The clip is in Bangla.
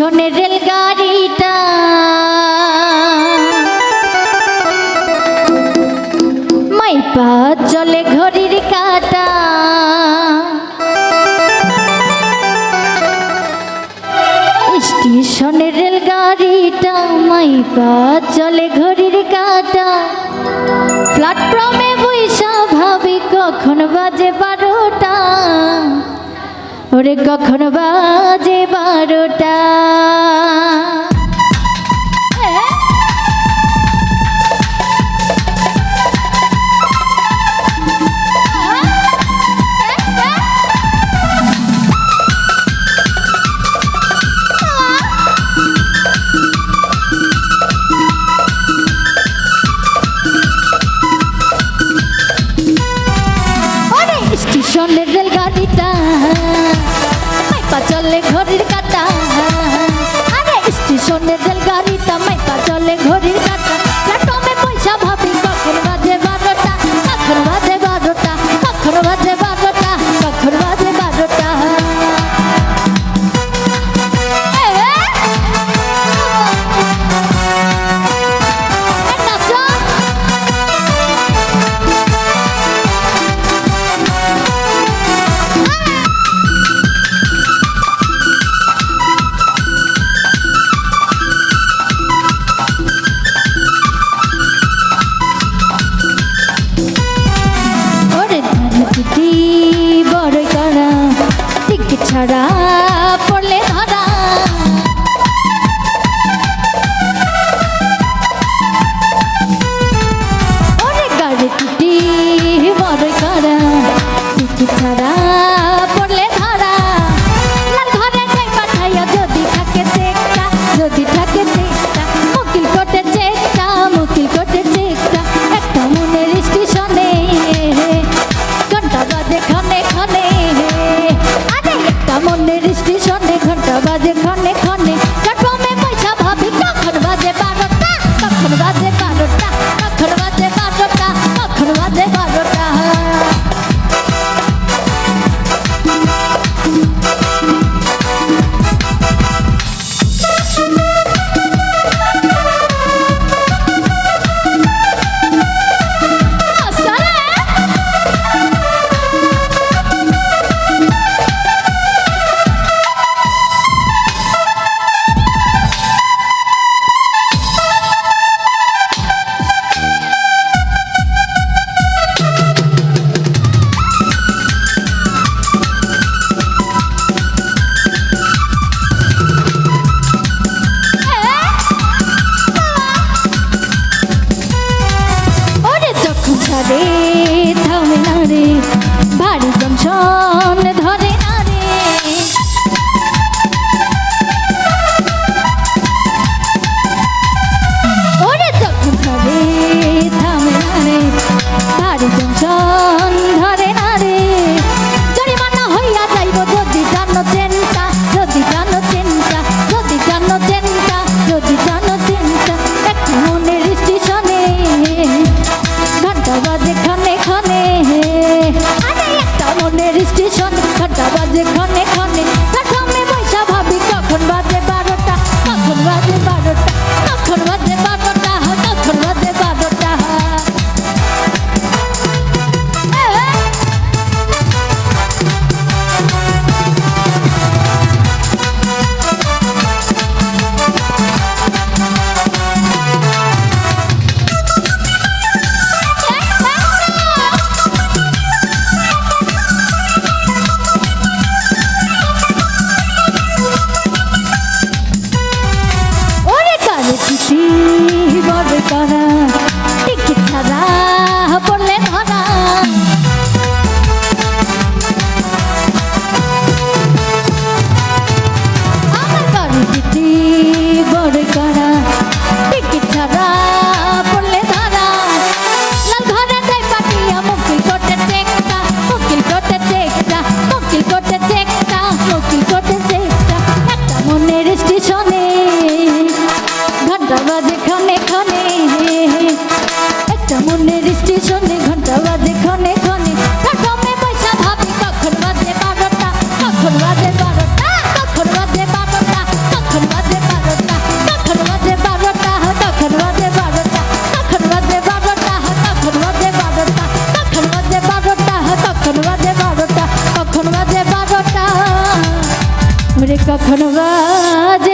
পিছনে রেলগাড়িটা। মাইপা চলে ঘড়ির কাটা। স্টেশনে রেলগাড়িটা মাইপা চলে ঘড়ির কাটা। প্ল্যাটফর্মে ওরে কখন বাজে বারোটা? রেলগাড়িটা বাজে ঘনে থামে না রে। ভারী জমশন ধর পজিশন ঘণ্টা বাজে ঘনে কখনো বাজে